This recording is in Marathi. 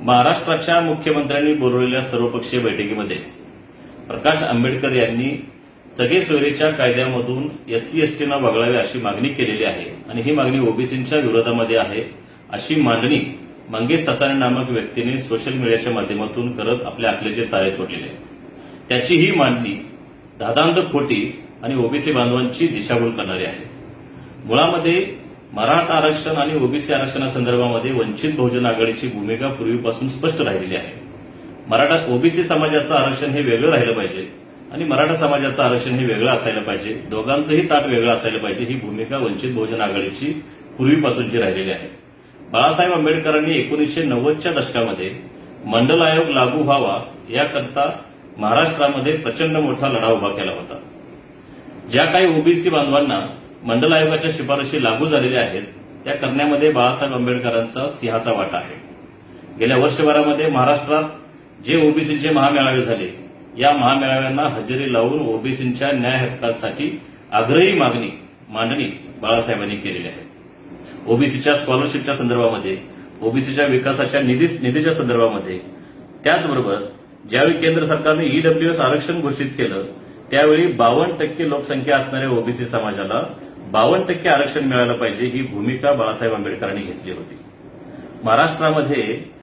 महाराष्ट्राच्या मुख्यमंत्र्यांनी बोलवलेल्या सर्वपक्षीय बैठकीमध्ये प्रकाश आंबेडकर यांनी सगळे सोयरीच्या कायद्यामधून एससी एसटीनं वगळावे अशी मागणी केलेली आहे. आणि ही मागणी ओबीसींच्या विरोधामध्ये आहे अशी मांडणी मंगेश ससाने नामक व्यक्तीने सोशल मीडियाच्या माध्यमातून करत आपल्या अकलेचे तारे तोडलेले त्याची ही मांडणी दादांत खोटी आणि ओबीसी बांधवांची दिशाभूल करणारी आहे. मुळामध्ये मराठा आरक्षण आणि ओबीसी आरक्षणासंदर्भामध्ये वंचित बहुजन आघाडीची भूमिका पूर्वीपासून स्पष्ट राहिलेली आहे. मराठा ओबीसी समाजाचं आरक्षण हे वेगळं राहिलं पाहिजे आणि मराठा समाजाचं आरक्षण हे वेगळं असायला पाहिजे. दोघांचंही ताट वेगळं असायला पाहिजे ही भूमिका वंचित बहुजन आघाडीची पूर्वीपासूनची राहिलेली आहे. बाळासाहेब आंबेडकरांनी एकोणीसशे नव्वदच्या दशकामध्ये मंडल आयोग लागू व्हावा याकरता महाराष्ट्रामध्ये प्रचंड मोठा लढा उभा केला होता. ज्या काही ओबीसी बांधवांना मंडल आयोगाच्या शिफारशी लागू झालेल्या आहेत त्या करण्यामध्ये बाळासाहेब आंबेडकरांचा सिंहाचा वाटा आहे. गेल्या वर्षभरामध्ये महाराष्ट्रात जे ओबीसीचे महामेळावे झाले या महामेळाव्यांना हजेरी लावून ओबीसींच्या न्याय हक्कासाठी आग्रही मागणी मांडणी बाळासाहेबांनी केलेली आहे. ओबीसीच्या स्कॉलरशिपच्या संदर्भामध्ये ओबीसीच्या विकासाच्या निधी निधीच्या संदर्भामध्ये त्याचबरोबर ज्यावेळी केंद्र सरकारने ईडब्ल्यूएस आरक्षण घोषित केलं त्यावेळी बावन्न टक्के लोकसंख्या असणाऱ्या ओबीसी समाजाला बावन्न टक्के आरक्षण मिळालं पाहिजे ही भूमिका बाळासाहेब आंबेडकरांनी घेतली होती. महाराष्ट्रामध्ये